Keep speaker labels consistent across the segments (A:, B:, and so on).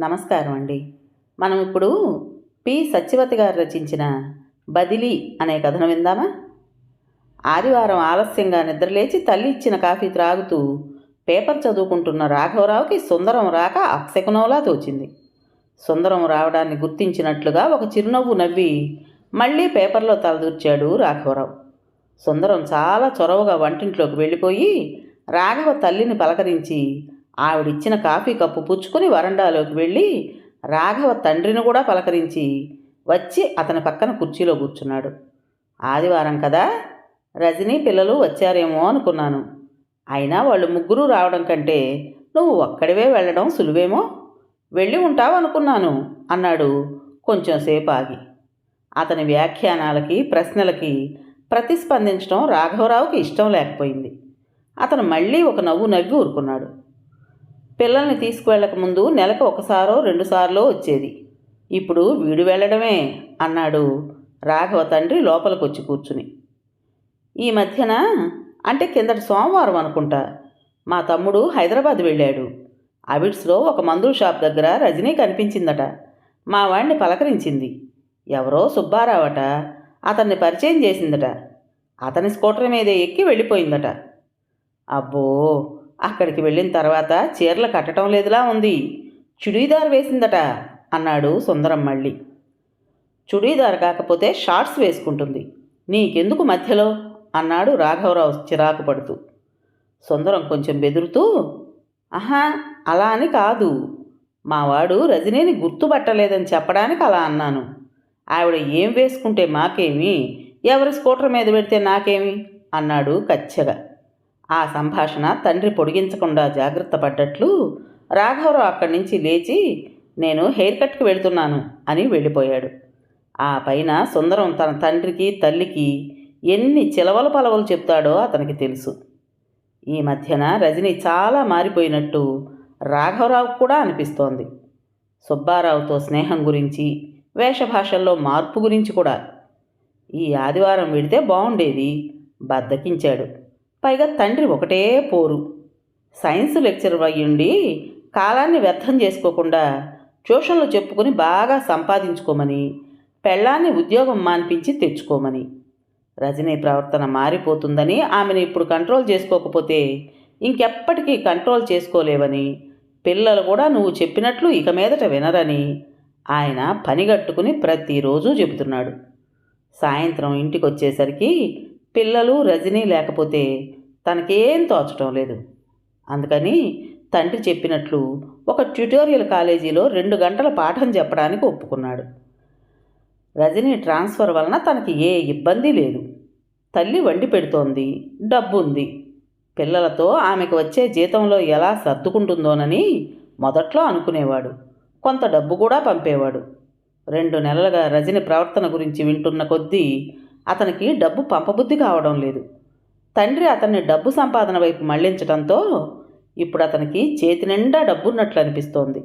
A: నమస్కారం అండి. మనం ఇప్పుడు పి. సత్యవతి గారు రచించిన బదిలీ అనే కథను విందామా? ఆదివారం ఆలస్యంగా నిద్రలేచి తల్లి ఇచ్చిన కాఫీ త్రాగుతూ పేపర్ చదువుకుంటున్న రాఘవరావుకి సుందరం రాక అప్సెకనోలా తోచింది. సుందరం రావడాన్ని గుర్తించినట్లుగా ఒక చిరునవ్వు నవ్వి మళ్ళీ పేపర్లో తలదూర్చాడు రాఘవరావు. సుందరం చాలా చొరవగా వంటింట్లోకి వెళ్ళిపోయి రాఘవ తల్లిని పలకరించి ఆవిడిచ్చిన కాఫీ కప్పు పుచ్చుకొని వరండాలోకి వెళ్ళి రాఘవ తండ్రిని కూడా పలకరించి వచ్చి అతని పక్కన కుర్చీలో కూర్చున్నాడు. ఆదివారం కదా? రజనీ పిల్లలు వచ్చారేమో అనుకున్నాను. అయినా వాళ్ళు ముగ్గురు రావడం కంటే నువ్వు ఒక్కడివే వెళ్ళడం సులువేమో? వెళ్ళి ఉంటావు అనుకున్నాను అన్నాడు కొంచెంసేపు ఆగి అతని వ్యాఖ్యానాలకి ప్రశ్నలకి ప్రతిస్పందించడం రాఘవరావుకి ఇష్టం లేకపోయింది. అతను మళ్ళీ ఒక నవ్వు నవ్వి ఊరుకున్నాడు. పిల్లల్ని తీసుకువెళ్ళక ముందు నెలకు ఒకసారో రెండుసార్లో వచ్చేది. ఇప్పుడు వీడు వెళ్ళడమే అన్నాడు రాఘవ తండ్రి లోపలికొచ్చి కూర్చుని. ఈ మధ్యన అంటే కిందటి సోమవారం అనుకుంటా మా తమ్ముడు హైదరాబాద్ వెళ్ళాడు. అవిడ్స్లో ఒక మందుల షాప్ దగ్గర రజనీ కనిపించిందట. మా వాడిని పలకరించింది. ఎవరో సుబ్బారావట అతన్ని పరిచయం చేసిందట. అతని స్కూటర్ మీదే ఎక్కి వెళ్ళిపోయిందట. అబ్బో అక్కడికి వెళ్ళిన తర్వాత చీరలు కట్టడం లేదులా ఉంది. చుడీదార్ వేసిందట అన్నాడు సుందరం మళ్ళీ. చుడీదార్ కాకపోతే షార్ట్స్ వేసుకుంటుంది. నీకెందుకు మధ్యలో? అన్నాడు రాఘవరావు చిరాకు పడుతూ. సుందరం కొంచెం బెదురుతూ ఆహా అలా అని కాదు. మావాడు రజనీని గుర్తుపట్టలేదని చెప్పడానికి అలా అన్నాను. ఆవిడ ఏం వేసుకుంటే మాకేమి? ఎవరి స్కూటర్ మీద పెడితే నాకేమి? అన్నాడు కచ్చగా. ఆ సంభాషణ తండ్రి పొడిగించకుండా జాగ్రత్త పడ్డట్లు రాఘవరావు అక్కడి నుంచి లేచి నేను హెయిర్ కట్కి వెళ్తున్నాను అని వెళ్ళిపోయాడు. ఆ పైన సుందరం తన తండ్రికి తల్లికి ఎన్ని చిలవల పలవలు చెప్తాడో అతనికి తెలుసు. ఈ మధ్యన రజని చాలా మారిపోయినట్టు రాఘవరావుకు కూడా అనిపిస్తోంది. సుబ్బారావుతో స్నేహం గురించి వేషభాషల్లో మార్పు గురించి కూడా. ఈ ఆదివారం వెడితే బాగుండేది బద్దకించాడు. పైగా తండ్రి ఒకటే పోరు. సైన్స్ లెక్చరర్ అయ్యుండి కాలాన్ని వ్యర్థం చేసుకోకుండా ట్యూషన్లు చెప్పుకుని బాగా సంపాదించుకోమని పెళ్ళాన్ని ఉద్యోగం మాన్పించి తెచ్చుకోమని. రజనీ ప్రవర్తన మారిపోతుందని ఆమెను ఇప్పుడు కంట్రోల్ చేసుకోకపోతే ఇంకెప్పటికీ కంట్రోల్ చేసుకోలేవని పిల్లలు కూడా నువ్వు చెప్పినట్లు ఇక మీదట వినరని ఆయన పనిగట్టుకుని ప్రతిరోజు చెబుతున్నాడు. సాయంత్రం ఇంటికి వచ్చేసరికి పిల్లలు రజనీ లేకపోతే తనకేం తోచటం లేదు. అందుకని తండ్రి చెప్పినట్లు ఒక ట్యుటోరియల్ కాలేజీలో రెండు గంటల పాఠం చెప్పడానికి ఒప్పుకున్నాడు. రజనీ ట్రాన్స్ఫర్ వలన తనకి ఏ ఇబ్బంది లేదు. తల్లి వండి పెడుతోంది డబ్బు ఉంది పిల్లలతో ఆమెకు వచ్చే జీతంలో ఎలా సర్దుకుంటుందోనని మొదట్లో అనుకునేవాడు. కొంత డబ్బు కూడా పంపేవాడు. రెండు నెలలుగా రజని ప్రవర్తన గురించి వింటున్న కొద్దీ అతనికి డబ్బు పంపబుద్ధి కావడం లేదు. తండ్రి అతన్ని డబ్బు సంపాదన వైపు మళ్ళించడంతో ఇప్పుడు అతనికి చేతి నిండా డబ్బున్నట్లు అనిపిస్తోంది.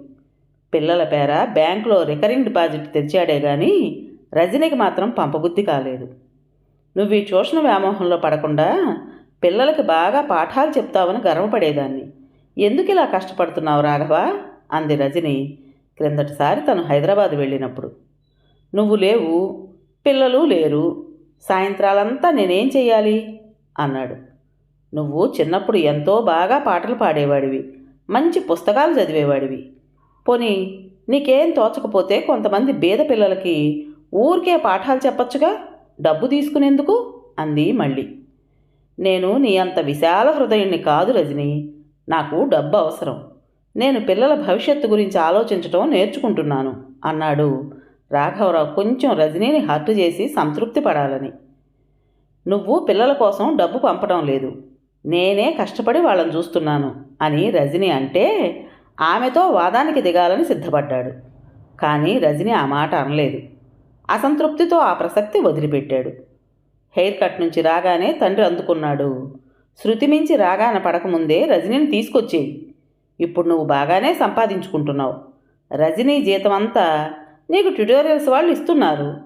A: పిల్లల పేర బ్యాంకులో రికరింగ్ డిపాజిట్ తెరిచాడే కానీ రజనీకి మాత్రం పంపబుద్ధి కాలేదు. నువ్వు ఈ ట్యూషన్ వ్యామోహంలో పడకుండా పిల్లలకి బాగా పాఠాలు చెప్తావని గర్వపడేదాన్ని. ఎందుకు ఇలా కష్టపడుతున్నావు రాఘవ? అంది రజని క్రిందటిసారి తను హైదరాబాద్ వెళ్ళినప్పుడు. నువ్వు లేవు పిల్లలు లేరు సాయంత్రాలంతా నేనేం చెయ్యాలి? అన్నాడు. నువ్వు చిన్నప్పుడు ఎంతో బాగా పాటలు పాడేవాడివి. మంచి పుస్తకాలు చదివేవాడివి. పోనీ నీకేం తోచకపోతే కొంతమంది బీద పిల్లలకి ఊరికే పాఠాలు చెప్పొచ్చుగా? డబ్బు తీసుకునేందుకు? అంది మళ్ళీ. నేను నీ అంత విశాల హృదయుణ్ణి కాదు రజని. నాకు డబ్బు అవసరం. నేను పిల్లల భవిష్యత్తు గురించి ఆలోచించటం నేర్చుకుంటున్నాను అన్నాడు రాఘవరావు కొంచెం రజనీని హర్టు చేసి సంతృప్తి పడాలని. నువ్వు పిల్లల కోసం డబ్బు పంపడం లేదు. నేనే కష్టపడి వాళ్ళని చూస్తున్నాను అని రజని అంటే ఆమెతో వాదానికి దిగాలని సిద్ధపడ్డాడు. కానీ రజని ఆ మాట అనలేదు. అసంతృప్తితో ఆ ప్రసక్తి వదిలిపెట్టాడు. హెయిర్ కట్ నుంచి రాగానే తండ్రి అందుకున్నాడు. శృతి మించి రాగాన పడకముందే రజనీని తీసుకొచ్చేయి. ఇప్పుడు నువ్వు బాగానే సంపాదించుకుంటున్నావు. రజనీ జీతం అంతా నీకు ట్యుటోరియల్స్ వాళ్ళు ఇస్తున్నారు.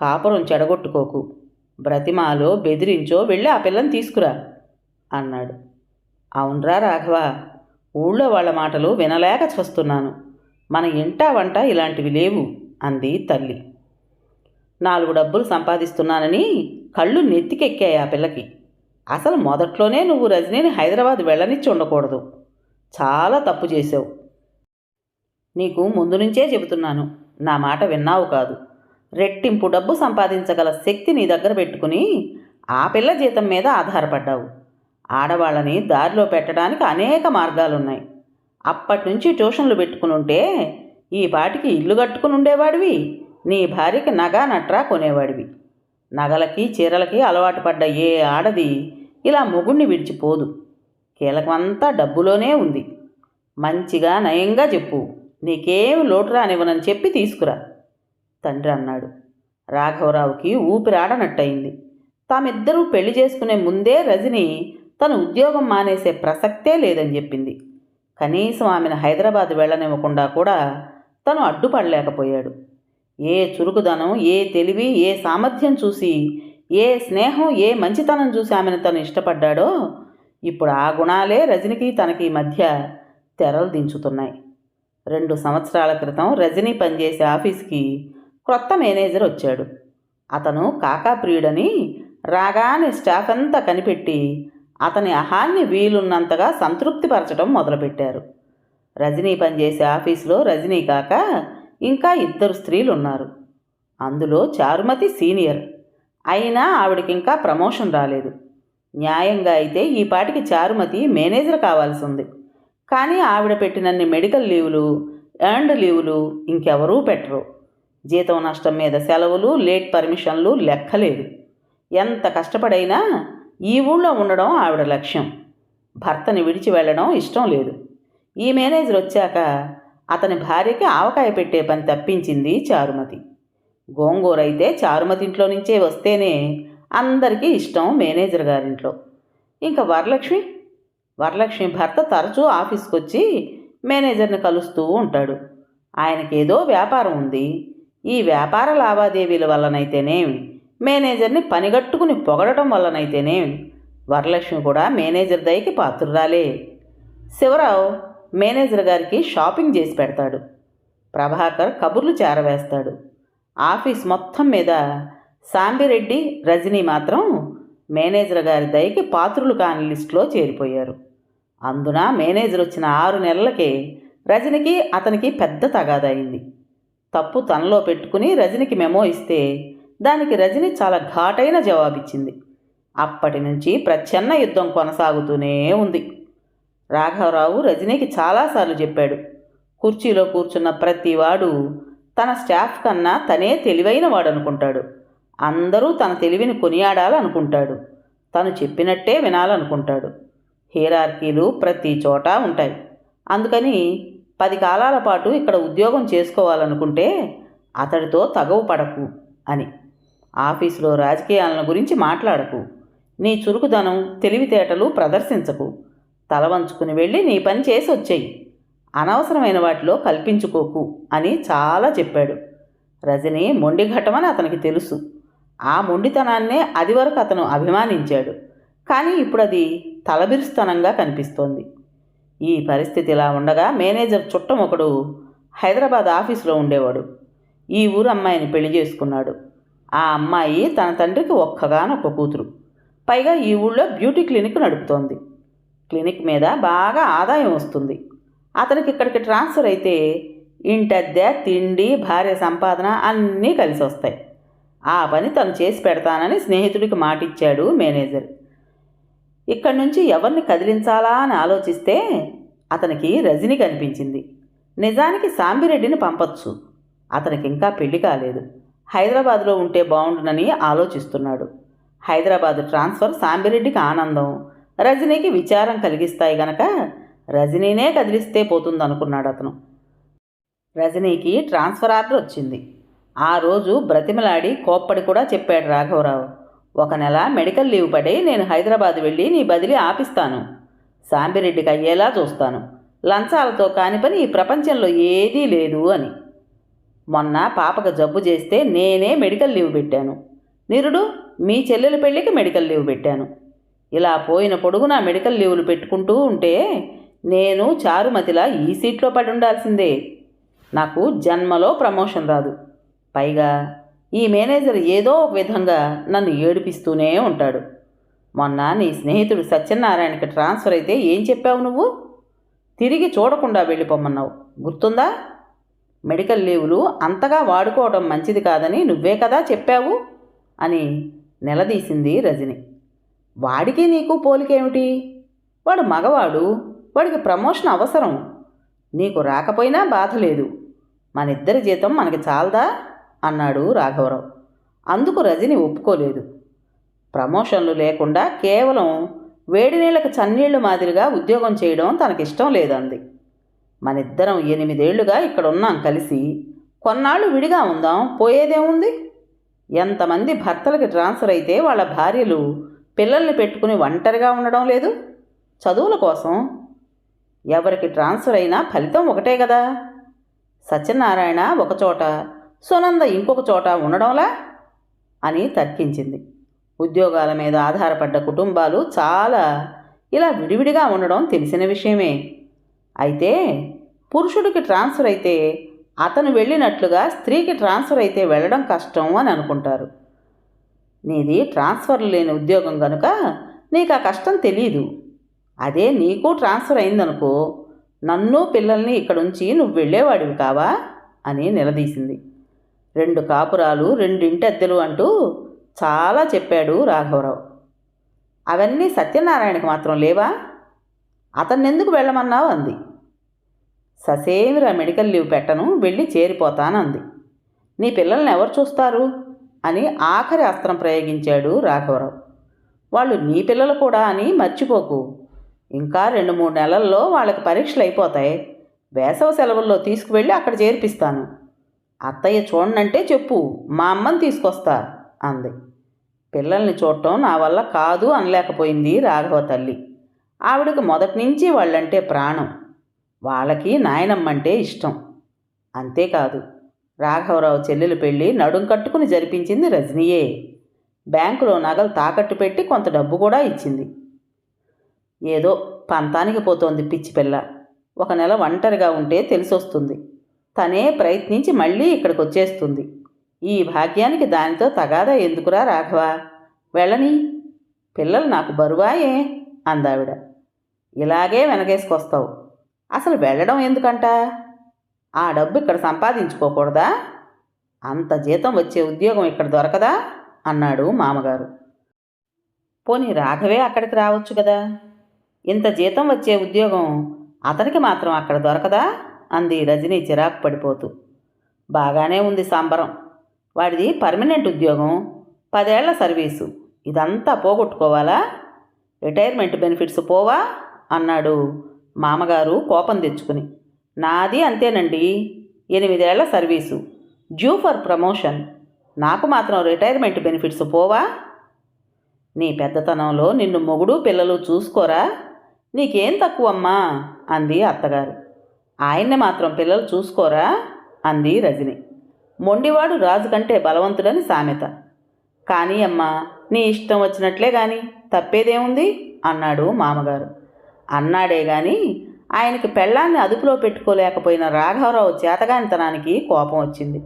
A: కాపురం చెడగొట్టుకోకు. బ్రతిమాలో బెదిరించో వెళ్ళి ఆ పిల్లని తీసుకురా అన్నాడు. అవునరా రాఘవ ఊళ్ళో వాళ్ళ మాటలు వినలేక చూస్తున్నాను. మన ఇంటా వంట ఇలాంటివి లేవు అంది తల్లి. నాలుగు డబ్బులు సంపాదిస్తున్నానని కళ్ళు నెత్తికెక్కాయి ఆ పిల్లకి. అసలు మొదట్లోనే నువ్వు రజనీని హైదరాబాద్ వెళ్ళనిచ్చి ఉండకూడదు. చాలా తప్పు చేసావు నీకు ముందు నుంచే చెబుతున్నాను. నా మాట విన్నావు కాదు. రెట్టింపు డబ్బు సంపాదించగల శక్తి నీ దగ్గర పెట్టుకుని ఆ పిల్ల జీతం మీద ఆధారపడ్డావు. ఆడవాళ్ళని దారిలో పెట్టడానికి అనేక మార్గాలున్నాయి. అప్పటి నుంచి ట్యూషన్లు పెట్టుకుని ఉంటే ఈ పాటికి ఇల్లు కట్టుకుని ఉండేవాడివి నీ భార్యకి నగా నట్రా కొనేవాడివి. నగలకి చీరలకి అలవాటు పడ్డ ఏ ఆడది ఇలా మొగుణ్ణి విడిచిపోదు. కీలకమంతా డబ్బులోనే ఉంది. మంచిగా నయంగా చెప్పు. నీకేం లోటు రానివ్వనని చెప్పి తీసుకురా తండ్రి అన్నాడు. రాఘవరావుకి ఊపిరాడనట్టయింది. తామిద్దరూ పెళ్ళి చేసుకునే ముందే రజని తను ఉద్యోగం మానేసే ప్రసక్తే లేదని చెప్పింది. కనీసం ఆమెను హైదరాబాద్ వెళ్ళనివ్వకుండా కూడా తను అడ్డుపడలేకపోయాడు. ఏ చురుకుదనం ఏ తెలివి ఏ సామర్థ్యం చూసి ఏ స్నేహం ఏ మంచితనం చూసి ఆమెను తను ఇష్టపడ్డాడో ఇప్పుడు ఆ గుణాలే రజనికి తనకి మధ్య తెరలు దించుతున్నాయి. రెండు సంవత్సరాల క్రితం రజనీ పనిచేసే ఆఫీస్కి క్రొత్త మేనేజర్ వచ్చాడు. అతను కాకా ప్రియుడని రాగానే స్టాఫ్ అంతా కనిపెట్టి అతని అహాన్ని వీలున్నంతగా సంతృప్తిపరచడం మొదలుపెట్టారు. రజనీ పనిచేసే ఆఫీసులో రజనీ కాక ఇంకా ఇద్దరు స్త్రీలు ఉన్నారు అందులో చారుమతి సీనియర్. అయినా ఆవిడకి ఇంకా ప్రమోషన్ రాలేదు. న్యాయంగా అయితే ఈ పాటికి చారుమతి మేనేజర్ కావాల్సి ఉంది కానీ ఆవిడ పెట్టినన్ని మెడికల్ లీవులు ఎర్న్డ్ లీవులు ఇంకెవరూ పెట్టరు. జీతం నష్టం మీద సెలవులు లేట్ పర్మిషన్లు లెక్కలేదు. ఎంత కష్టపడైనా ఈ ఊళ్ళో ఉండడం ఆవిడ లక్ష్యం. భర్తని విడిచి వెళ్ళడం ఇష్టం లేదు. ఈ మేనేజర్ వచ్చాక అతని భార్యకి ఆవకాయ పెట్టే పని తప్పించింది చారుమతి. గోంగూర అయితే చారుమతి ఇంట్లో నుంచే వస్తేనే అందరికీ ఇష్టం మేనేజర్ గారింట్లో. ఇంకా వరలక్ష్మి? వరలక్ష్మి భర్త తరచూ ఆఫీస్కి వచ్చి మేనేజర్ని కలుస్తూ ఉంటాడు. ఆయనకేదో వ్యాపారం ఉంది. ఈ వ్యాపార లావాదేవీల వల్లనైతేనేమి మేనేజర్ని పనిగట్టుకుని పొగడటం వల్లనైతేనేమి వరలక్ష్మి కూడా మేనేజర్ దయకి పాత్రురాలే. శివరావు మేనేజర్ గారికి షాపింగ్ చేసి పెడతాడు. ప్రభాకర్ కబుర్లు చేరవేస్తాడు. ఆఫీస్ మొత్తం మీద సాంబిరెడ్డి రజనీ మాత్రం మేనేజర్ గారి దయకి పాత్రులు కాని లిస్టులో చేరిపోయారు. అందున మేనేజర్ వచ్చిన ఆరు నెలలకే రజనికి అతనికి పెద్ద తగాదయింది. తప్పు తనలో పెట్టుకుని రజనికి మెమో ఇస్తే దానికి రజని చాలా ఘాటైన జవాబిచ్చింది. అప్పటి నుంచి ప్రచ్ఛన్న యుద్ధం కొనసాగుతూనే ఉంది. రాఘవరావు రజనీకి చాలాసార్లు చెప్పాడు. కుర్చీలో కూర్చున్న ప్రతివాడు తన స్టాఫ్ కన్నా తనే తెలివైన వాడు అనుకుంటాడు అందరూ తన తెలివిని కొనియాడాలనుకుంటాడు. తను చెప్పినట్టే వినాలనుకుంటాడు. హీరార్కీలు ప్రతి చోట ఉంటాయి. అందుకని పది కాలాల పాటు ఇక్కడ ఉద్యోగం చేసుకోవాలనుకుంటే అతడితో తగవు పడకు అని. ఆఫీసులో రాజకీయాలను గురించి మాట్లాడకు. నీ చురుకుదనం తెలివితేటలు ప్రదర్శించకు. తల వంచుకుని వెళ్ళి నీ పని చేసి వచ్చేయి. అనవసరమైన వాటిలో కల్పించుకోకు అని చాలా చెప్పాడు. రజని మొండిఘటమని అతనికి తెలుసు. ఆ మొండితనాన్నే అది వరకు అతను అభిమానించాడు. కానీ ఇప్పుడు అది తలబిరుస్తనంగా కనిపిస్తోంది. ఈ పరిస్థితి ఇలా ఉండగా మేనేజర్ చుట్టం ఒకడు హైదరాబాద్ ఆఫీసులో ఉండేవాడు. ఈ ఊరు అమ్మాయిని పెళ్ళి చేసుకున్నాడు. ఆ అమ్మాయి తన తండ్రికి ఒక్కగానొక్క కూతురు. పైగా ఈ ఊళ్ళో బ్యూటీ క్లినిక్ నడుపుతోంది. క్లినిక్ మీద బాగా ఆదాయం వస్తుంది. అతనికి ఇక్కడికి ట్రాన్స్ఫర్ అయితే ఇంటద్దె తిండి భార్య సంపాదన అన్నీ కలిసి వస్తాయి ఆ పని తను చేసి పెడతానని స్నేహితుడికి మాటిచ్చాడు మేనేజర్. ఇక్కడి నుంచి ఎవరిని కదిలించాలా అని ఆలోచిస్తే అతనికి రజని కనిపించింది. నిజానికి సాంబిరెడ్డిని పంపొచ్చు. అతనికి ఇంకా పెళ్ళి కాలేదు. హైదరాబాద్లో ఉంటే బాగుండునని ఆలోచిస్తున్నాడు. హైదరాబాద్ ట్రాన్స్ఫర్ సాంబిరెడ్డికి ఆనందం. రజనీకి విచారం కలిగిస్తాయి గనక రజనీనే కదిలిస్తే పోతుందనుకున్నాడు అతను. రజనీకి ట్రాన్స్ఫర్ ఆర్డర్ వచ్చింది. ఆ రోజు బ్రతిమలాడి కోప్పడి కూడా చెప్పాడు రాఘవరావు. ఒక నెల మెడికల్ లీవ్ పడి నేను హైదరాబాద్ వెళ్ళి నీ బదిలీ ఆపిస్తాను. సాంబిరెడ్డికి అయ్యేలా చూస్తాను. లంచాలతో కాని పని ఈ ప్రపంచంలో ఏదీ లేదు అని. మొన్న పాపకు జబ్బు చేస్తే నేనే మెడికల్ లీవ్ పెట్టాను. నిరుడు మీ చెల్లెల పెళ్ళికి మెడికల్ లీవ్ పెట్టాను. ఇలా పోయిన పొడుగున మెడికల్ లీవులు పెట్టుకుంటూ ఉంటే నేను చారుమతిలా ఈ సీట్లో పడి ఉండాల్సిందే. నాకు జన్మలో ప్రమోషన్ రాదు. పైగా ఈ మేనేజర్ ఏదో ఒక విధంగా నన్ను ఏడిపిస్తూనే ఉంటాడు. మొన్న నీ స్నేహితుడు సత్యనారాయణకి ట్రాన్స్ఫర్ అయితే ఏం చెప్పావు నువ్వు? తిరిగి చూడకుండా వెళ్ళిపోమన్నావు. గుర్తుందా? మెడికల్ లీవులు అంతగా వాడుకోవడం మంచిది కాదని నువ్వే కదా చెప్పావు? అని నిలదీసింది రజని. వాడికి నీకు పోలికేమిటి? వాడు మగవాడు వాడికి ప్రమోషన్ అవసరం. నీకు రాకపోయినా బాధ లేదు. మనిద్దరి జీతం మనకి చాలదా? అన్నాడు రాఘవరావు. అందుకు రజని ఒప్పుకోలేదు. ప్రమోషన్లు లేకుండా కేవలం వేడి నీళ్ళకి చన్నీళ్ళు మాదిరిగా ఉద్యోగం చేయడం తనకిష్టం లేదంది. మనిద్దరం ఎనిమిదేళ్ళుగా ఇక్కడ ఉన్నాం కలిసి కొన్నాళ్ళు విడిగా ఉందాం పోయేదేముంది? ఎంతమంది భర్తలకి ట్రాన్స్ఫర్ అయితే వాళ్ళ భార్యలు పిల్లల్ని పెట్టుకుని ఒంటరిగా ఉండడం లేదు? చదువుల కోసం? ఎవరికి ట్రాన్స్ఫర్ అయినా ఫలితం ఒకటే కదా? సత్యనారాయణ ఒకచోట సునంద ఇంకొక చోట ఉండడంలా? అని తర్కించింది. ఉద్యోగాల మీద ఆధారపడ్డ కుటుంబాలు చాలా ఇలా విడివిడిగా ఉండడం తెలిసిన విషయమే. అయితే పురుషుడికి ట్రాన్స్ఫర్ అయితే అతను వెళ్ళినట్లుగా స్త్రీకి ట్రాన్స్ఫర్ అయితే వెళ్ళడం కష్టం అని అనుకుంటారు. నీది ట్రాన్స్ఫర్ లేని ఉద్యోగం కనుక నీకు ఆ కష్టం తెలీదు. అదే నీకు ట్రాన్స్ఫర్ అయిందనుకో నన్ను పిల్లల్ని ఇక్కడుంచి నువ్వు వెళ్ళేవాడివి కావా? అని నిలదీసింది. రెండు కాపురాలు రెండింటి అద్దెలు అంటూ చాలా చెప్పాడు రాఘవరావు. అవన్నీ సత్యనారాయణకి మాత్రం లేవా? అతన్ని ఎందుకు వెళ్ళమన్నావు? అంది. ససేమిరా మెడికల్ లీవ్ పెట్టను వెళ్ళి చేరిపోతానంది. నీ పిల్లల్ని ఎవరు చూస్తారు? అని ఆఖరి అస్త్రం ప్రయోగించాడు రాఘవరావు. వాళ్ళు నీ పిల్లలు కూడా అని మర్చిపోకు. ఇంకా రెండు మూడు నెలల్లో వాళ్ళకి పరీక్షలు అయిపోతాయి. వేసవ సెలవుల్లో తీసుకువెళ్ళి అక్కడ చేర్పిస్తాను. అత్తయ్య చూడనంటే చెప్పు మా అమ్మని తీసుకొస్తా అంది. పిల్లల్ని చూడటం నా వల్ల కాదు అనలేకపోయింది రాఘవ తల్లి. ఆవిడకి మొదటి నుంచి వాళ్ళంటే ప్రాణం వాళ్ళకి నాయనమ్మంటే ఇష్టం. అంతేకాదు రాఘవరావు చెల్లెలు పెళ్ళి నడుం కట్టుకుని జరిపించింది రజనీయే. బ్యాంకులో నగలు తాకట్టు పెట్టి కొంత డబ్బు కూడా ఇచ్చింది. ఏదో పంతానికి పోతోంది పిచ్చి పిల్ల. ఒక నెల ఒంటరిగా ఉంటే తెలిసొస్తుంది. తనే ప్రయత్నించి మళ్ళీ ఇక్కడికి వచ్చేస్తుంది ఈ భాగ్యానికి దానితో తగాదా ఎందుకురా రాఘవ? వెళ్ళని? పిల్లలు నాకు బరువాయే అందావిడ. ఇలాగే వెనకేసుకొస్తావు. అసలు వెళ్ళడం ఎందుకంట? ఆ డబ్బు ఇక్కడ సంపాదించుకోకూడదా? అంత జీతం వచ్చే ఉద్యోగం ఇక్కడ దొరకదా? అన్నాడు మామగారు. పోనీ రాఘవే అక్కడికి రావచ్చు కదా ఇంత జీతం వచ్చే ఉద్యోగం అతనికి మాత్రం అక్కడ దొరకదా? అంది రజనీ చిరాకు పడిపోతూ. బాగానే ఉంది సంబరం. వాడిది పర్మనెంట్ ఉద్యోగం. పదేళ్ళ సర్వీసు. ఇదంతా పోగొట్టుకోవాలా? రిటైర్మెంట్ బెనిఫిట్స్ పోవా? అన్నాడు మామగారు కోపం తెచ్చుకుని. నాది అంతేనండి. ఎనిమిదేళ్ళ సర్వీసు. Due for promotion. నాకు మాత్రం రిటైర్మెంట్ బెనిఫిట్స్ పోవా? నీ పెద్దతనంలో నిన్ను మొగుడు పిల్లలు చూసుకోరా? నీకేం తక్కువమ్మా? అంది అత్తగారు. ఆయన్ని మాత్రం పిల్లలు చూసుకోరా? అంది రజని. మొండివాడు రాజు కంటే బలవంతుడని సామెత. కానీ అమ్మా నీ ఇష్టం వచ్చినట్లే గాని తప్పేదేముంది? అన్నాడు మామగారు. అన్నాడే గాని ఆయనకి పెళ్ళాన్ని అదుపులో పెట్టుకోలేకపోయిన రాఘవరావు చేతగానితనానికి కోపం వచ్చింది.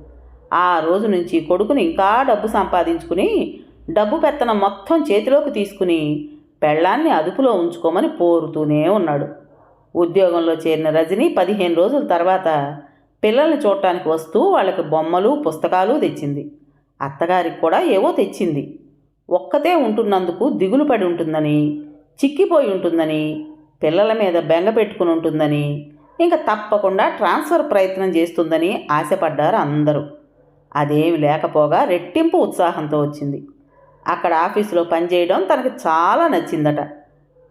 A: ఆ రోజు నుంచి కొడుకుని ఇంకా డబ్బు సంపాదించుకుని డబ్బు పెత్తనం మొత్తం చేతిలోకి తీసుకుని పెళ్ళాన్ని అదుపులో ఉంచుకోమని పోరుతూనే ఉన్నాడు. ఉద్యోగంలో చేరిన రజని పదిహేను రోజుల తర్వాత పిల్లల్ని చూడటానికి వస్తూ వాళ్ళకి బొమ్మలు పుస్తకాలు తెచ్చింది. అత్తగారికి కూడా ఏవో తెచ్చింది. ఒక్కతే ఉంటున్నందుకు దిగులు పడి ఉంటుందని చిక్కిపోయి ఉంటుందని పిల్లల మీద బెంగ పెట్టుకుని ఉంటుందని ఇంకా తప్పకుండా ట్రాన్స్ఫర్ ప్రయత్నం చేస్తుందని ఆశపడ్డారు అందరూ. అదేమి లేకపోగా రెట్టింపు ఉత్సాహంతో వచ్చింది. అక్కడ ఆఫీసులో పనిచేయడం తనకు చాలా నచ్చిందట.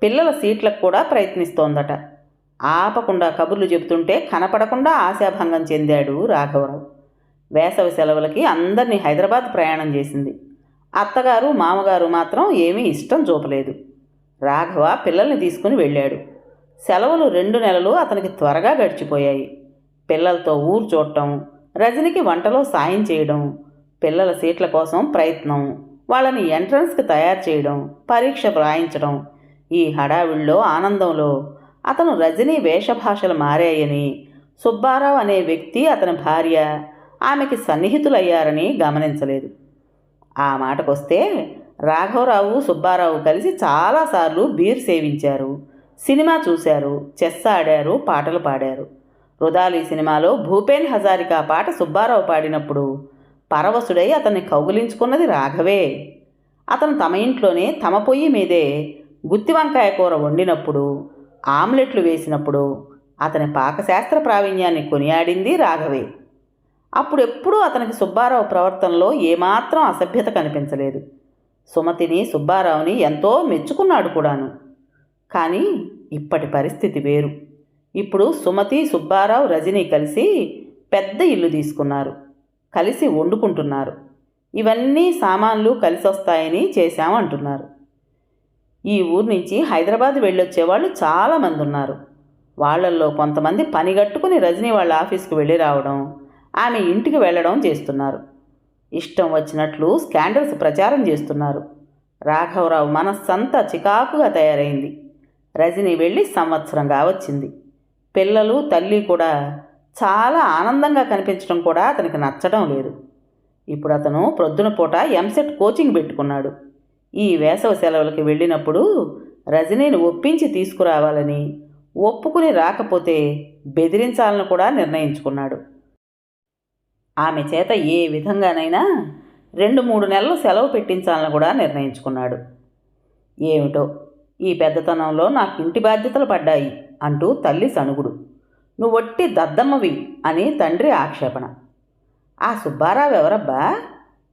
A: పిల్లల సీట్లకు కూడా ప్రయత్నిస్తోందట. ఆపకుండా కబుర్లు చెబుతుంటే కనపడకుండా ఆశాభంగం చెందాడు రాఘవరావు. వేసవి సెలవులకి అందరినీ హైదరాబాద్ ప్రయాణం చేసింది. అత్తగారు మామగారు మాత్రం ఏమీ ఇష్టం చూపలేదు. రాఘవ పిల్లల్ని తీసుకుని వెళ్ళాడు. సెలవులు రెండు నెలలు అతనికి త్వరగా గడిచిపోయాయి. పిల్లలతో ఊరు చూడటం రజనికి వంటలో సాయం చేయడం పిల్లల సీట్ల కోసం ప్రయత్నం వాళ్ళని ఎంట్రన్స్కి తయారు చేయడం పరీక్ష వ్రాయించడం ఈ హడావిడిలో ఆనందంలో అతను రజనీ వేషభాషలు మారాయని. సుబ్బారావు అనే వ్యక్తి అతని భార్య. ఆమెకి సన్నిహితులయ్యారని గమనించలేదు. ఆ మాటకొస్తే రాఘవరావు సుబ్బారావు కలిసి చాలాసార్లు బీర్ సేవించారు. సినిమా చూశారు చెస్ ఆడారు పాటలు పాడారు. రుదాలి సినిమాలో భూపేన్ హజారికా పాట సుబ్బారావు పాడినప్పుడు పరవశుడై అతన్ని కౌగులించుకున్నది రాఘవే. అతను తమ ఇంట్లోనే తమ పొయ్యి మీదే గుత్తి వంకాయ కూర వండినప్పుడు ఆమ్లెట్లు వేసినప్పుడు అతని పాకశాస్త్ర ప్రావీణ్యాన్ని కొనియాడింది రాఘవే. అప్పుడు ఎప్పుడూ అతనికి సుబ్బారావు ప్రవర్తనలో ఏమాత్రం అసభ్యత కనిపించలేదు. సుమతిని సుబ్బారావుని ఎంతో మెచ్చుకున్నాడు కూడాను. కానీ ఇప్పటి పరిస్థితి వేరు. ఇప్పుడు సుమతి సుబ్బారావు రజని కలిసి పెద్ద ఇల్లు తీసుకున్నారు. కలిసి వండుకుంటున్నారు. ఇవన్నీ సామాన్లు కలిసొస్తాయని చేశామంటున్నారు. ఈ ఊరు నుంచి హైదరాబాద్ వెళ్ళొచ్చేవాళ్ళు చాలామంది ఉన్నారు వాళ్ళల్లో కొంతమంది పనిగట్టుకుని రజనీ వాళ్ళ ఆఫీస్కి వెళ్ళి రావడం ఆమె ఇంటికి వెళ్ళడం చేస్తున్నారు. ఇష్టం వచ్చినట్లు స్కాండల్స్ ప్రచారం చేస్తున్నారు. రాఘవరావు మనస్సంతా చికాకుగా తయారైంది. రజని వెళ్ళి సంవత్సరంగా వచ్చింది. పిల్లలు తల్లి కూడా చాలా ఆనందంగా కనిపించడం కూడా అతనికి నచ్చడం లేదు. ఇప్పుడు అతను ప్రొద్దున పూట ఎంసెట్ కోచింగ్ పెట్టుకున్నాడు. ఈ వేసవ సెలవులకి వెళ్ళినప్పుడు రజనీని ఒప్పించి తీసుకురావాలని ఒప్పుకుని రాకపోతే బెదిరించాలని కూడా నిర్ణయించుకున్నాడు. ఆమె చేత ఏ విధంగానైనా రెండు మూడు నెలలు సెలవు పెట్టించాలని కూడా నిర్ణయించుకున్నాడు. ఏమిటో ఈ పెద్దతనంలో నాకు ఇంటి బాధ్యతలు పడ్డాయి అంటూ తల్లి సణుగుడు. నువ్వు ఒట్టి దద్దమ్మవి అని తండ్రి ఆక్షేపణ. ఆ సుబ్బారావు ఎవరబ్బా?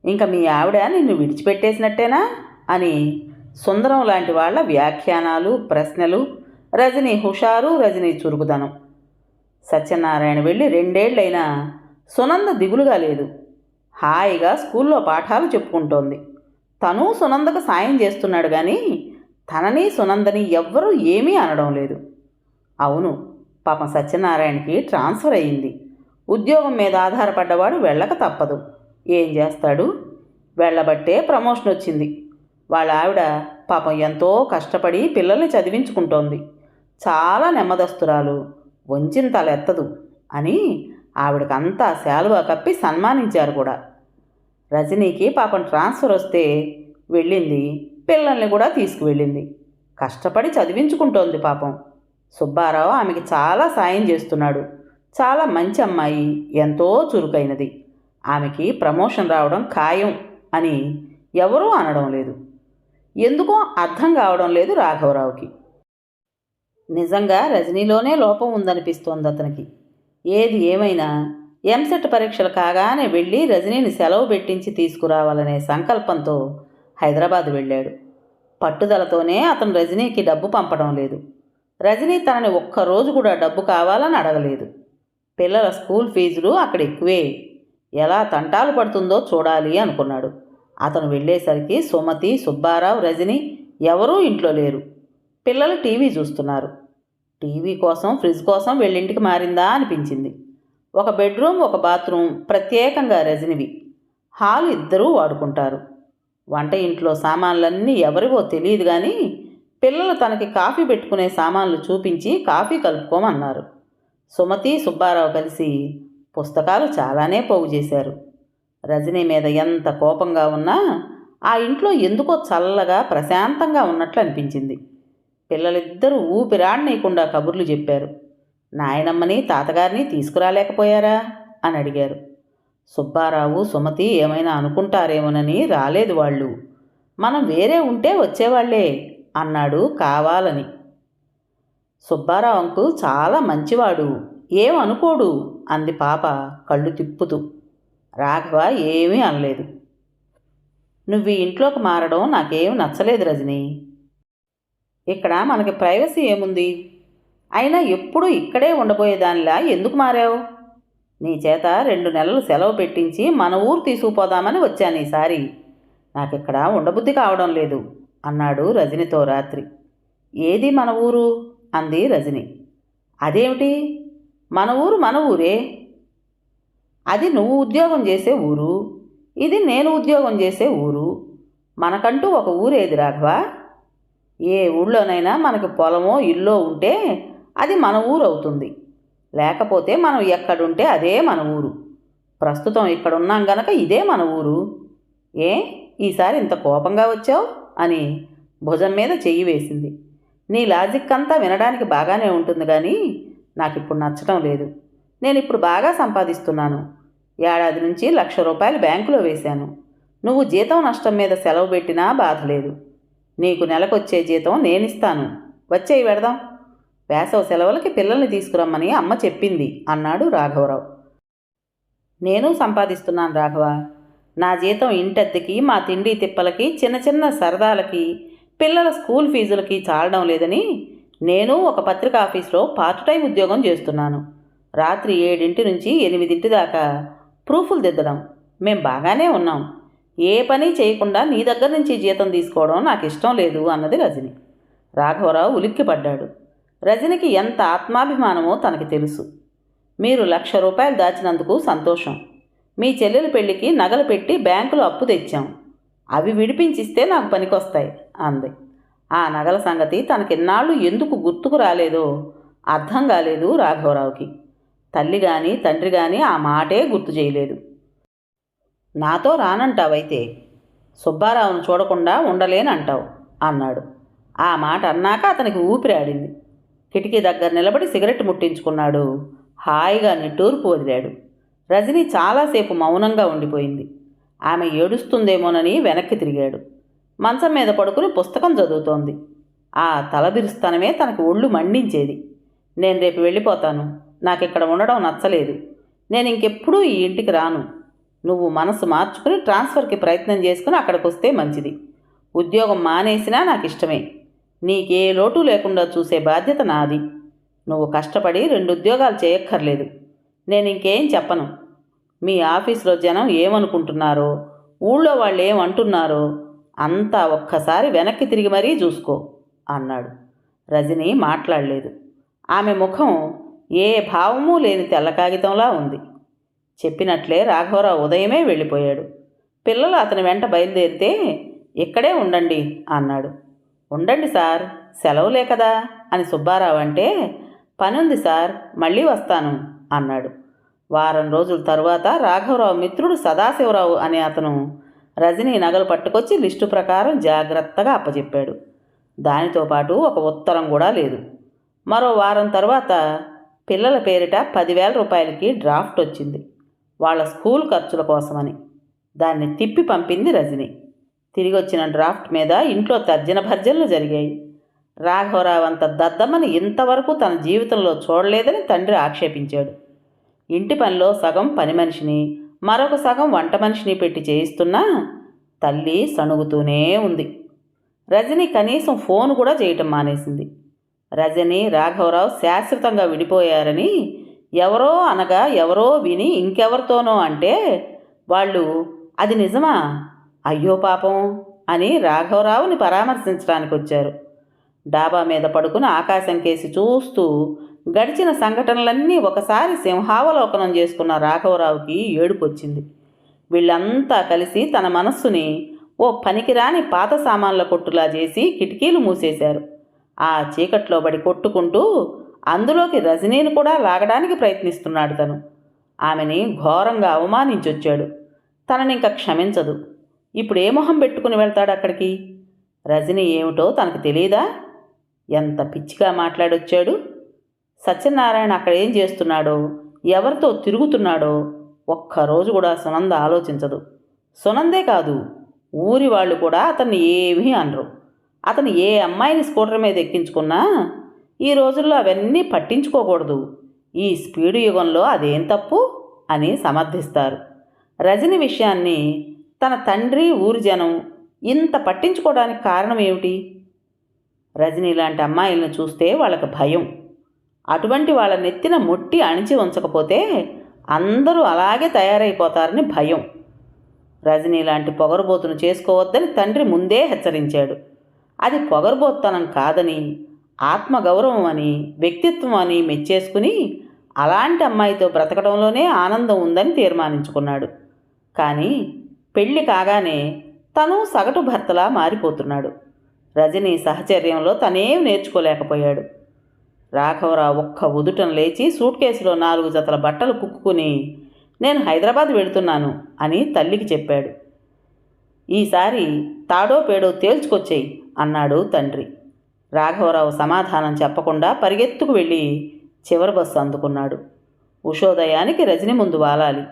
A: ఇంకా మీ ఆవిడ నిన్ను విడిచిపెట్టేసినట్టేనా? అని సుందరం లాంటి వాళ్ళ వ్యాఖ్యానాలు ప్రశ్నలు రజని హుషారు రజని చురుకుదనం. సత్యనారాయణ వెళ్ళి రెండేళ్ళైనా సునంద దిగులుగా లేదు. హాయిగా స్కూల్లో పాఠాలు చెప్పుకుంటోంది. తను సునందకు సాయం చేస్తున్నాడు కానీ తనని సునందని ఎవ్వరూ ఏమీ అనడం లేదు. అవును పాపం సత్యనారాయణకి ట్రాన్స్ఫర్ అయ్యింది. ఉద్యోగం మీద ఆధారపడ్డవాడు వెళ్ళక తప్పదు. ఏం చేస్తాడు? వెళ్ళబట్టే ప్రమోషన్ వచ్చింది. వాళ్ళ ఆవిడ పాపం ఎంతో కష్టపడి పిల్లల్ని చదివించుకుంటోంది. చాలా నెమ్మదస్తురాలు. వంచిన తలెత్తదు అని ఆవిడకంతా శాలువా కప్పి సన్మానించారు కూడా. రజనీకి పాపం ట్రాన్స్ఫర్ వస్తే వెళ్ళింది. పిల్లల్ని కూడా తీసుకువెళ్ళింది. కష్టపడి చదివించుకుంటోంది పాపం. సుబ్బారావు ఆమెకి చాలా సాయం చేస్తున్నాడు. చాలా మంచి అమ్మాయి. ఎంతో చురుకైనది. ఆమెకి ప్రమోషన్ రావడం ఖాయం అని ఎవరూ అనడం లేదు. ఎందుకో అర్థం కావడం లేదు రాఘవరావుకి. నిజంగా రజనీలోనే లోపం ఉందనిపిస్తోంది అతనికి. ఏది ఏమైనా ఎంసెట్ పరీక్షలు కాగానే వెళ్ళి రజనీని సెలవు పెట్టించి తీసుకురావాలనే సంకల్పంతో హైదరాబాద్ వెళ్ళాడు. పట్టుదలతోనే అతను రజనీకి డబ్బు పంపడం లేదు. రజనీ తనని ఒక్కరోజు కూడా డబ్బు కావాలని అడగలేదు. పిల్లల స్కూల్ ఫీజులు అక్కడ ఎక్కువే. ఎలా తంటాలు పడుతుందో చూడాలి అనుకున్నాడు. అతను వెళ్ళేసరికి సుమతి సుబ్బారావు రజని ఎవరూ ఇంట్లో లేరు. పిల్లలు టీవీ చూస్తున్నారు. టీవీ కోసం ఫ్రిడ్జ్ కోసం వెళ్ళింటికి మారిందా అనిపించింది. ఒక బెడ్రూమ్ ఒక బాత్రూమ్ ప్రత్యేకంగా రజనివి. హాల్ ఇద్దరూ వాడుకుంటారు. వంట ఇంట్లో సామాన్లన్నీ ఎవరివో తెలియదు కానీ పిల్లలు తనకి కాఫీ పెట్టుకునే సామాన్లు చూపించి కాఫీ కలుపుకోమన్నారు. సుమతి సుబ్బారావు కలిసి పుస్తకాలు చాలానే పోగు చేశారు. రజనీ మీద ఎంత కోపంగా ఉన్నా ఆ ఇంట్లో ఎందుకో చల్లగా ప్రశాంతంగా ఉన్నట్లు అనిపించింది. పిల్లలిద్దరూ ఊపిరాడనీయకుండా కబుర్లు చెప్పారు. నాయనమ్మని తాతగారిని తీసుకురాలేకపోయారా? అని అడిగారు. సుబ్బారావు సుమతి ఏమైనా అనుకుంటారేమోనని రాలేదు వాళ్ళు. మనం వేరే ఉంటే వచ్చేవాళ్ళే అన్నాడు కావాలని. సుబ్బారావు అంకుల్ చాలా మంచివాడు. ఏమనుకోడు అంది పాప కళ్ళు తిప్పుతూ. రాఘవ ఏమీ అనలేదు. నువ్వు ఈ ఇంట్లోకి మారడం నాకేం నచ్చలేదు రజని. ఇక్కడ మనకి ప్రైవసీ ఏముంది? అయినా ఎప్పుడూ ఇక్కడే ఉండబోయేదానిలా ఎందుకు మారావు? నీ చేత రెండు నెలలు సెలవు పెట్టించి మన ఊరు తీసుకుపోదామని వచ్చాను ఈసారి. నాకిక్కడ ఉండబుద్ధి కావడం లేదు అన్నాడు రజనితో రాత్రి. ఏది మన ఊరు? అంది రజని. అదేమిటి? మన ఊరు మన ఊరే? అది నువ్వు ఉద్యోగం చేసే ఊరు ఇది నేను ఉద్యోగం చేసే ఊరు. మనకంటూ ఒక ఊరేది రాఘవ? ఏ ఊళ్ళోనైనా మనకి పొలమో ఇల్లో ఉంటే అది మన ఊరు అవుతుంది లేకపోతే మనం ఎక్కడుంటే అదే మన ఊరు. ప్రస్తుతం ఇక్కడున్నాం గనక ఇదే మన ఊరు. ఏ ఈసారి ఇంత కోపంగా వచ్చావు? అని భుజం మీద చెయ్యి వేసింది. నీ లాజిక్ అంతా వినడానికి బాగానే ఉంటుంది కానీ నాకు ఇప్పుడు నచ్చటం లేదు. నేను ఇప్పుడు బాగా సంపాదిస్తున్నాను. ఏడాది నుంచి లక్ష రూపాయలు బ్యాంకులో వేశాను. నువ్వు జీతం నష్టం మీద సెలవు పెట్టినా బాధ లేదు. నీకు నెలకొచ్చే జీతం నేనిస్తాను. వచ్చేయి వెడదాం వేసవ సెలవులకి పిల్లల్ని తీసుకురమ్మని అమ్మ చెప్పింది అన్నాడు రాఘవరావు. నేను సంపాదిస్తున్నాను రాఘవ. నా జీతం ఇంటద్దెకి మా తిండి తిప్పలకి చిన్న చిన్న సరదాలకి పిల్లల స్కూల్ ఫీజులకి చాలడం లేదని నేను ఒక పత్రిక ఆఫీస్లో పార్ట్ టైం ఉద్యోగం చేస్తున్నాను. రాత్రి ఏడింటి నుంచి ఎనిమిదింటి దాకా ప్రూఫ్లు దిద్దడం. మేం బాగానే ఉన్నాం. ఏ పని చేయకుండా నీ దగ్గర నుంచి జీతం తీసుకోవడం నాకు ఇష్టం లేదు అన్నది రజని. రాఘవరావు ఉలిక్కిపడ్డాడు. రజనికి ఎంత ఆత్మాభిమానమో తనకి తెలుసు. మీరు లక్ష రూపాయలు దాచినందుకు సంతోషం. మీ చెల్లెల పెళ్ళికి నగలు పెట్టి బ్యాంకులో అప్పు తెచ్చాం. అవి విడిపించిస్తే నాకు పనికొస్తాయి అంది. ఆ నగల సంగతి తనకిన్నాళ్ళు ఎందుకు గుర్తుకు రాలేదో అర్థం కాలేదు రాఘవరావుకి. తల్లి కానీ తండ్రి కానీ ఆ మాటే గుర్తు చేయలేదు. నాతో రానంటావైతే? సుబ్బారావును చూడకుండా ఉండలేనంటావు అన్నాడు. ఆ మాట అన్నాక అతనికి ఊపిరాడింది కిటికీ దగ్గర నిలబడి సిగరెట్ ముట్టించుకున్నాడు. హాయిగా నిట్టూర్పు వదిలాడు. రజని చాలాసేపు మౌనంగా ఉండిపోయింది. ఆమె ఏడుస్తుందేమోనని వెనక్కి తిరిగాడు. మంచం మీద పడుకుని పుస్తకం చదువుతోంది. ఆ తలబిరుస్తనమే తనకు ఒళ్ళు మండించేది. నేను రేపు వెళ్ళిపోతాను. నాకు ఇక్కడ ఉండడం నచ్చలేదు. నేను ఇంకెప్పుడూ ఈ ఇంటికి రాను. నువ్వు మనసు మార్చుకుని ట్రాన్స్ఫర్కి ప్రయత్నం చేసుకుని అక్కడికి వస్తే మంచిది. ఉద్యోగం మానేసినా నాకు ఇష్టమే నీకే లోటు లేకుండా చూసే బాధ్యత నాది. నువ్వు కష్టపడి రెండు ఉద్యోగాలు చేయక్కర్లేదు. నేను ఇంకేం చెప్పను? మీ ఆఫీస్లో జనం ఏమనుకుంటున్నారో ఊళ్ళో వాళ్ళు ఏమంటున్నారో అంతా ఒక్కసారి వెనక్కి తిరిగి మరీ చూసుకో అన్నాడు. రజని మాట్లాడలేదు. ఆమె ముఖం ఏ భావము లేని తెల్ల కాగితంలా ఉంది. చెప్పినట్లే రాఘవరావు ఉదయమే వెళ్ళిపోయాడు. పిల్లలు అతని వెంట బయలుదేరితే ఇక్కడే ఉండండి అన్నాడు. ఉండండి సార్ సెలవులే కదా అని సుబ్బారావు అంటే పని ఉంది సార్ మళ్ళీ వస్తాను అన్నాడు. వారం రోజుల తరువాత రాఘవరావు మిత్రుడు సదాశివరావు అనే అతను రజనీ నగలు పట్టుకొచ్చి లిస్టు ప్రకారం జాగ్రత్తగా అప్పచెప్పాడు దానితో పాటు ఒక ఉత్తరం కూడా లేదు. మరో వారం తర్వాత పిల్లల పేరిట పదివేల రూపాయలకి డ్రాఫ్ట్ వచ్చింది. వాళ్ళ స్కూల్ ఖర్చుల కోసమని. దాన్ని తిప్పి పంపింది రజని. తిరిగి వచ్చిన డ్రాఫ్ట్ మీద ఇంట్లో తర్జన భర్జనలు జరిగాయి. రాఘవరావు అంత దద్దమ్మని ఇంతవరకు తన జీవితంలో చూడలేదని తండ్రి ఆక్షేపించాడు. ఇంటి పనిలో సగం పని మనిషిని మరొక సగం వంట మనిషిని పెట్టి చేయిస్తున్నా తల్లి సణుగుతూనే ఉంది. రజని కనీసం ఫోన్ కూడా చేయటం మానేసింది. రజని రాఘవరావు శాశ్వతంగా విడిపోయారని ఎవరో అనగా ఎవరో విని ఇంకెవరితోనో అంటే వాళ్ళు అది నిజమా? అయ్యో పాపం! అని రాఘవరావుని పరామర్శించడానికి వచ్చారు డాబా మీద పడుకుని ఆకాశం కేసి చూస్తూ గడిచిన సంఘటనలన్నీ ఒకసారి సింహావలోకనం చేసుకున్న రాఘవరావుకి ఏడుపొచ్చింది. వీళ్ళంతా కలిసి తన మనస్సుని ఓ పనికిరాని పాత సామాన్ల కొట్టులా చేసి కిటికీలు మూసేశారు. ఆ చీకట్లో పడి కొట్టుకుంటూ అందులోకి రజనీని కూడా లాగడానికి ప్రయత్నిస్తున్నాడు తను. ఆమెని ఘోరంగా అవమానించొచ్చాడు. తనని ఇంకా క్షమించదు. ఇప్పుడు ఏ మొహం పెట్టుకుని వెళ్తాడు అక్కడికి. రజని ఏమిటో తనకు తెలియదా ఎంత పిచ్చిగా మాట్లాడొచ్చాడు? సత్యనారాయణ అక్కడ ఏం చేస్తున్నాడో ఎవరితో తిరుగుతున్నాడో ఒక్కరోజు కూడా సునంద ఆలోచించదు. సునందే కాదు ఊరి వాళ్ళు కూడా అతన్ని ఏమీ అనరు. అతను ఏ అమ్మాయిని స్కూటర్ మీద ఎక్కించుకున్నా ఈ రోజుల్లో అవన్నీ పట్టించుకోకూడదు. ఈ స్పీడు యుగంలో అదేం తప్పు? అని సమర్థిస్తారు. రజని విషయాన్ని తన తండ్రి ఊరి జనం ఇంత పట్టించుకోవడానికి కారణం ఏమిటి? రజని లాంటి అమ్మాయిలను చూస్తే వాళ్ళకి భయం. అటువంటి వాళ్ళ నెత్తిన మొట్టి అణిచి ఉంచకపోతే అందరూ అలాగే తయారైపోతారని భయం. రజనీ లాంటి పొగరుబోతును చేసుకోవద్దని తండ్రి ముందే హెచ్చరించాడు. అది పొగరుబోత్తనం కాదని ఆత్మగౌరవం అని వ్యక్తిత్వం అని మెచ్చేసుకుని అలాంటి అమ్మాయితో బ్రతకడంలోనే ఆనందం ఉందని తీర్మానించుకున్నాడు. కానీ పెళ్ళి కాగానే తను సగటు భర్తలా మారిపోతున్నాడు. రజనీ సహచర్యంలో తనేం నేర్చుకోలేకపోయాడు. రాఘవరావు ఒక్క ఉదుటం లేచి సూట్ కేసులో నాలుగు జతల బట్టలు కుక్కుని నేను హైదరాబాద్ వెళుతున్నాను అని తల్లికి చెప్పాడు. ఈసారి తాడో పేడో తేల్చుకొచ్చేయి అన్నాడు తండ్రి. రాఘవరావు సమాధానం చెప్పకుండా పరిగెత్తుకు వెళ్ళి చివరి బస్సు అందుకున్నాడు. ఉషోదయానికి రజని ముందు వాలాలి.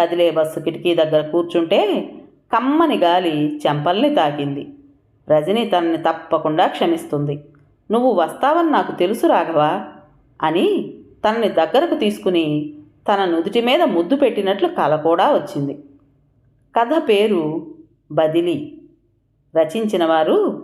A: కదిలే బస్సు కిటికీ దగ్గర కూర్చుంటే కమ్మని గాలి చెంపల్ని తాకింది. రజని తనని తప్పకుండా క్షమిస్తుంది. నువ్వు వస్తావని నాకు తెలుసు రాఘవా అని తనని దగ్గరకు తీసుకుని తన నుదుటి మీద ముద్దు పెట్టినట్లు కల కూడా వచ్చింది. కథ పేరు బదిలీ. రచించిన వారు